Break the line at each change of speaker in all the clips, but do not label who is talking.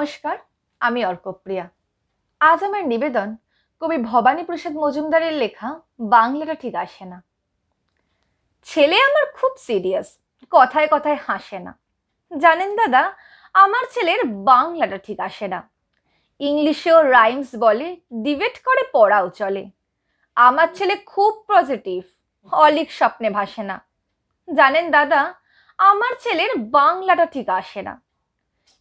নমস্কার, আমি অর্কপ্রিয়া। আজ আমার নিবেদন, কবি ভবানী প্রসাদ মজুমদারের লেখা বাংলাটা ঠিক আসে না। ছেলে আমার খুব সিরিয়াস কথায় কথায় হাসে না। জানেন দাদা, আমার ছেলের বাংলাটা ঠিক আসে না। ইংলিশেও রাইমস বলে ডিবেট করে, পড়াও চলে। আমার ছেলে খুব পজিটিভ অলিক স্বপ্নে ভাসে না। জানেন দাদা, আমার ছেলের বাংলাটা ঠিক আসে না।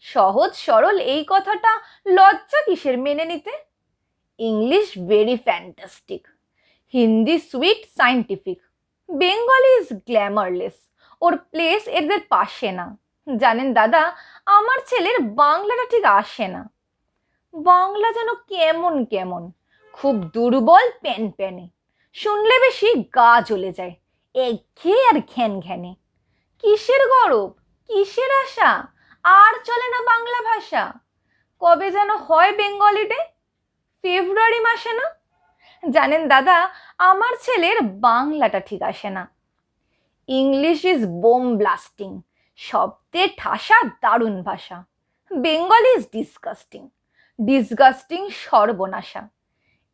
সহজ, সরল এই কথাটা লজ্জা কিসের মেনে নিতে? English very fantastic Hindi sweet scientific Bengali is glamourless or place এদের পাশে না। জানেন দাদা, আমার ছেলের বাংলাটা ঠিক আসে না। বাংলা যেন কেমন কেমন। খুব দুর্বল প্যান প্যানে। শুনলে বেশি গা জ্বলে যায়। একঘেয়ে আর ঘ্যান ঘ্যানে। কিসের গরব? কিসের আশা? আর চলে না বাংলা ভাষা। কবে যেন হয় বেঙ্গলি ডে ফেব্রুয়ারি মাসে না? জানেন দাদা, আমার ছেলের বাংলাটা ঠিক আসে না। ইংলিশ ইজ বোম ব্লাস্টিং শব্দে ঠাসা দারুণ ভাষা। বেঙ্গলি ইজ ডিসকাস্টিং ডিসগাস্টিং সর্বনাশা।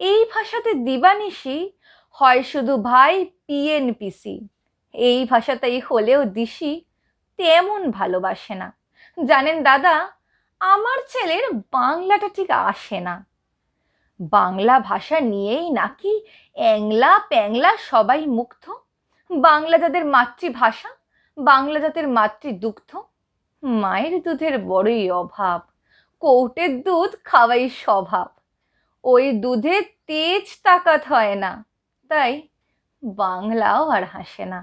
এই ভাষাতে দিবানিশি হয় শুধু ভাই পিএনপিসি এই ভাষাতেই হলেও দিশি তেমন ভালোবাসে না। জানেন দাদা, আমার ছেলের বাংলাটা ঠিক আসে না। বাংলা ভাষা নিয়েই নাকি অ্যাংলা প্যাংলা সবাই মুগ্ধ? বাংলা যাদের মাতৃভাষা, বাংলা জাতের মাতৃদুগ্ধ? মায়ের দুধের বড়ই অভাব, কৌটের দুধ খাওয়াই স্বভাব। ওই দুধে তেজ তাকাত হয় না, তাই বাংলাও আর হাসে না।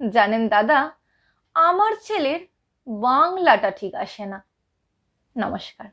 জানেন দাদা, আমার ছেলের বাংলাটা ঠিক আসে না। নমস্কার।